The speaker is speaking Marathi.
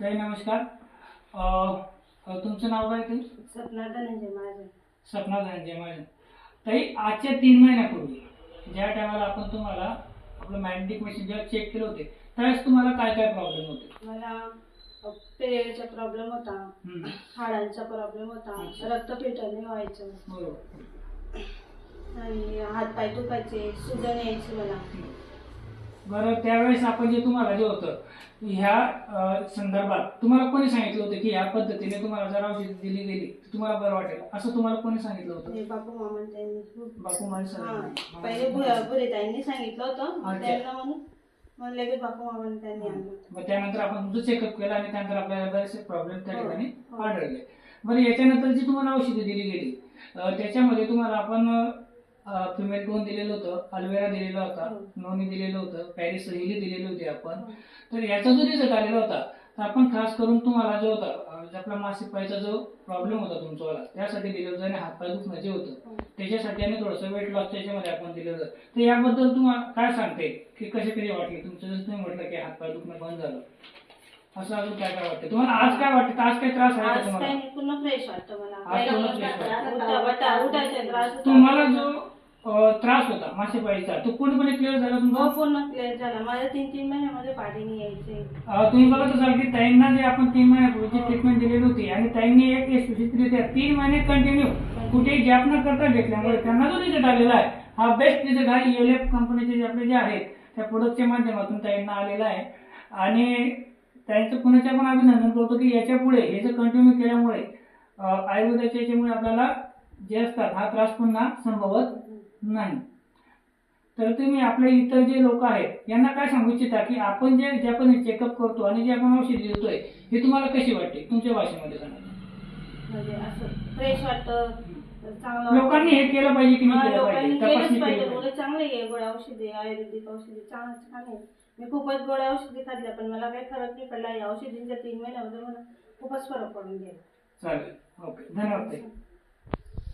ताई नमस्कार. अ, तुमचं नाव काय ते सपना धनंजय माझं सपना धनंजय माझे ताई आजच्या तीन महिन्यापूर्वी ज्या टायमाला आपण तुम्हाला आपलं मॅग्नेटिक मशीन जेव्हा चेक केलं होते त्यावेळेस तुम्हाला काय काय प्रॉब्लेम होते? मला पिरियडचा प्रॉब्लेम होता हम्म. हाडांचा प्रॉब्लेम होता अच्छा. रक्तपेट नाही व्हायचं. बरोबर. आणि हातपाय दुखायचे सुजन यायची मला. बरं त्यावेळेस आपण जे तुम्हाला जे होतं ह्या संदर्भात तुम्हाला कोणी सांगितलं होतं की ह्या पद्धतीने तुम्हाला जर औषध दिली गेली तुम्हाला बरं वाटेल? असं तुम्हाला कोणी सांगितलं होतं? बापू मामा बापू हा पहिले भुया भुरे ताईंनी सांगितलं होतं. त्यांना म्हणून. मग लगेच बापू मामाने त्यांनी आणलं होतं. मग त्यानंतर आपण तुमचं चेकअप केलं आणि त्यानंतर आपल्याला बरेचसे प्रॉब्लेम त्या हो, ठिकाणी हो. आढळले. बरं याच्यानंतर जी तुम्हाला औषधे दिली गेली त्याच्यामध्ये तुम्हाला आपण फिमेल टोन दिलेलं होतं अल्वेरा दिलेला होता हो. नोनी दिलेलं होतं पॅरिस हिली दिलेली होती आपण. हो. तर याचा जो रिझल्ट आलेला होता तर आपण खास करून तुम्हाला जो होता आपला मासिक पाळीचा जो प्रॉब्लेम होता तुमचावाला त्यासाठी दिलं होतं आणि हातपाय दुखणं जे होतं हो. त्याच्यासाठी आणि थोडंसं वेट लॉस त्याच्यामध्ये आपण दिलं होतं. तर याबद्दल तुम्हाला काय सांगते की कसे कधी वाटले तुमचं? जसं तुम्ही म्हटलं की हातपाय दुखणं बंद झालं. असं अजून काय काय वाटतं? तुम्हाला आज काय वाटतं? आज काय त्रास आहे तुम्हाला? पूर्ण फ्रेश वाटतं मला. जो त्रास होता मासेपाळीचा. तो पूर्णपणे क्लिअर झाला हो तुमचा पूर्ण क्लिअर झाला. माझ्या तीन तीन महिन्यामध्ये पाठी नाही यायचे. अं, तुम्ही बघत असाल की ताईंना जे आपण तीन महिन्यापूर्वीची ट्रीटमेंट दिलेली होती आणि ताईंनी एक यशस्वीरित्या तीन महिने कंटिन्यू कुठेही गॅप न करता घेतल्यामुळे त्यांना जो रिझल्ट आलेला आहे हा बेस्ट रिझल्ट हा एफ कंपनीचे जे आपले जे आहेत त्या प्रोडक्टच्या माध्यमातून ताईंना आलेला आहे. आणि त्यांचं पुण्याच्या पण अभिनंदन करतो की याच्यापुढे हे जर कंटिन्यू केल्यामुळे अं, आयुर्वेदाच्या याच्यामुळे आपल्याला जे असतात हा त्रास पुन्हा संभवत नाही. तर तुम्ही आपले इतर जे लोक आहेत यांना काय सांगू इच्छिता की आपण जे जे आपण चेकअप करतो आणि जे आपण औषध देतोय हे तुम्हाला कशी वाटते? तुमच्या भाषेमध्ये सांगा. म्हणजे असं फ्रेश वाटतं चांगलं. लोकांनी हे केलं पाहिजे की नाही केलं लोकांनी पाहिजे? केलंच तपासणी पाहिजे. केली पाहिजे. उलट चांगले आहे गोळ्या औषधे आयुर्वेदिक औषधे छान छान आहे. मी खूपच गोळ्या औषधी खाल्ल्या पण मला काही फरक नाही पडला. या औषधींच्या तीन महिन्यामध्ये मला खूपच फरक पडून गेला. चालेल. ओके. धन्यवाद ताई.